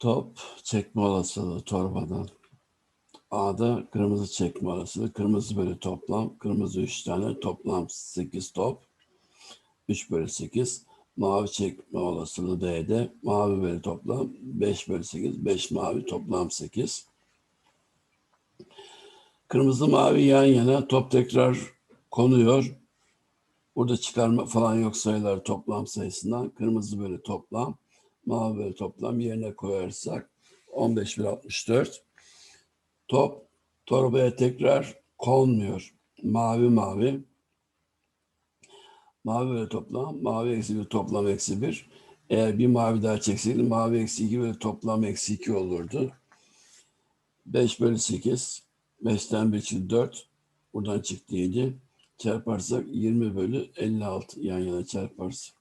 Top çekme olasılığı torbadan. A'da kırmızı çekme olasılığı. Kırmızı bölü toplam. Kırmızı 3 tane. Toplam 8 top. 3 bölü 8. Mavi çekme olasılığı B'de. Mavi bölü toplam 5 bölü 8. 5 mavi toplam 8. Kırmızı mavi yan yana top tekrar konuyor. Burada çıkarma falan yok sayılar toplam sayısından. Kırmızı bölü toplam, mavi toplam yerine koyarsak 15 bölü 64. Top torbaya tekrar konmuyor. Mavi mavi. Mavi bölü toplam, mavi eksi bir toplam eksi bir. Eğer bir mavi daha çekseydim mavi eksi iki bölü toplam eksi iki olurdu. 5 bölü 8. 5'ten 1 çıktı 4. Buradan çıktı 7. Çarparsak 20 bölü 56 yan yana çarparsak.